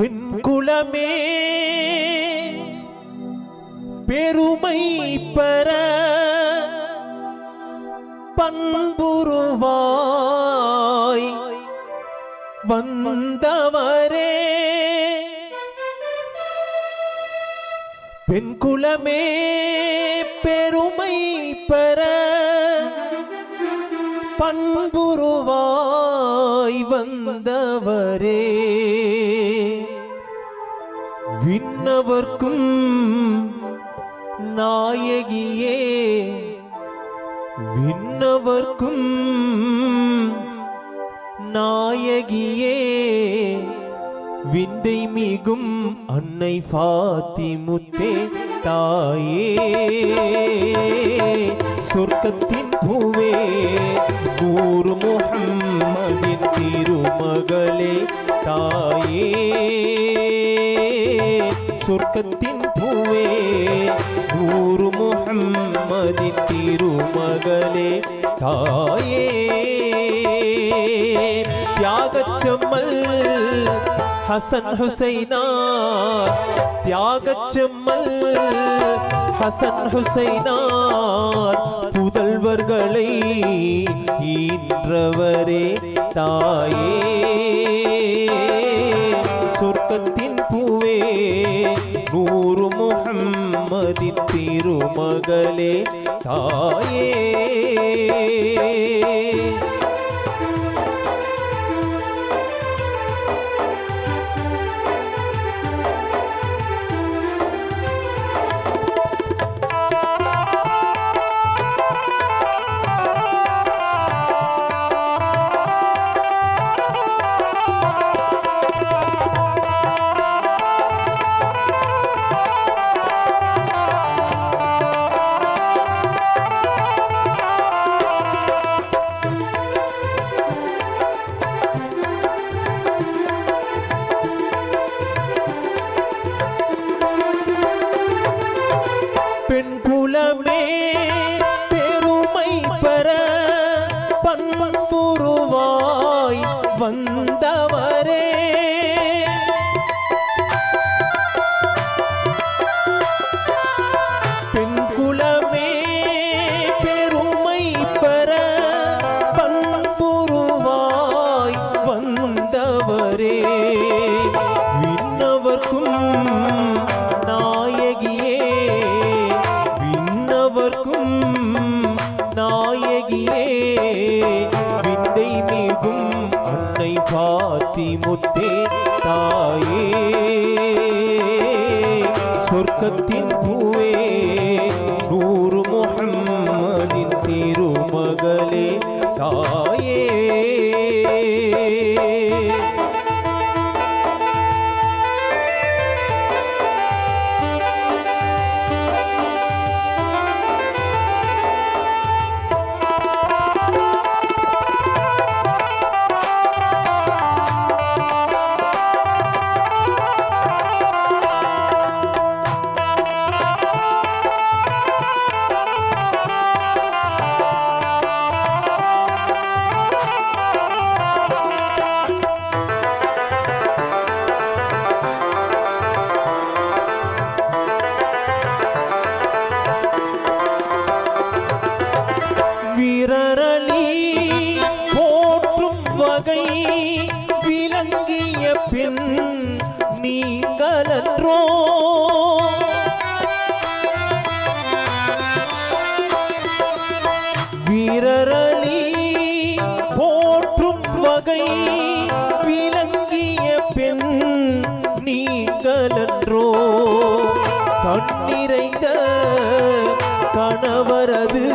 பெண் குலமே பெருமை பெற பண்புருவாய் வந்தவரே. பெண் குலமே பெருமை பெற பண்புருவாய் வந்தவரே. விண்ணவர்க்கும் நாயகியே. விண்ணவர்க்கும் நாயகியே. விந்தை மிகும் அன்னை பாத்திமுத்தே தாயே. சொர்க்கத்தின் பூவே ஊர் முகம் மகின் திருமகளே தாயே. சொர்க்கத்தின் பூவே ஊரு முகம்மதி திருமகளே தாயே. தியாகச்சம்மல் ஹசன் ஹுசைனா தியாகச்சம்மல் ஹசன் ஹுசைனார் புதல்வர்களை ஈன்றவரே தாயே. முகம்மதின் திருமகளே வந்தவரே விண்ணவர்க்கும் நாயகியே விண்ணவர்க்கும் நாயகியே விந்தை மிகும் அன்னை பாத்தி முத்தே தாயே. சொர்க்கத்தின் பூவே நூறு முகம்மதின் திருமகளே தாயே. நீங்களன்றோ வீரரளி போற்றும் வகை விளங்கிய பெண் நீங்களன்றோ கண்ணிறைந்த கணவரது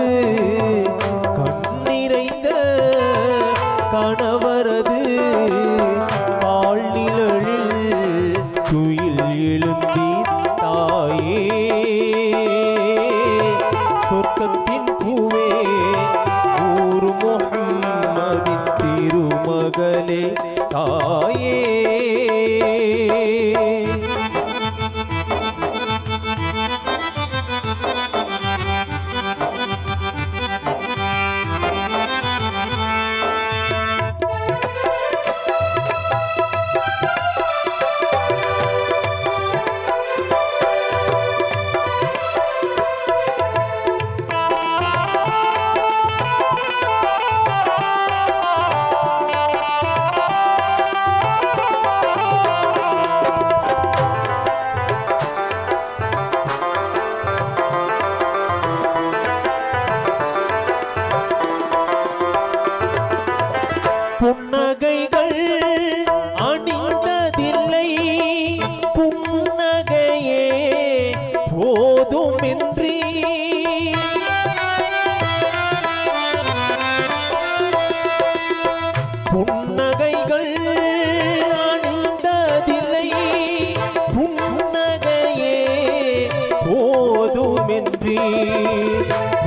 ಮಗಲೇ ತಾಯೇ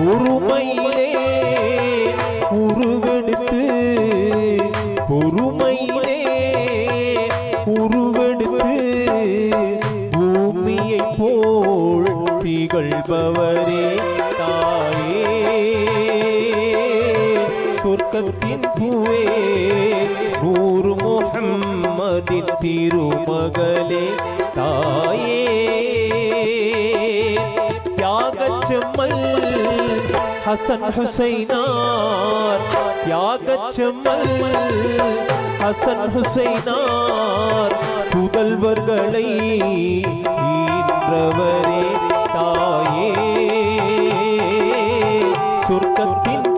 பொறுமையிலே உருவெடுத்து பொறுமையிலே உருவெடுத்து பூமியை போல் திகழ்பவரே தாயே. சொர்க்கத்தின் பூவே நூறு முகம் மதி திருமகளே தாயே. தியாகச்செம்மல் ஹசன் ஹுசைனார். தியாக செம்மல் ஹசன் ஹுசைனார். புதல்வர்களை ஈன்றவரே தாயே. சொர்க்கத்தின்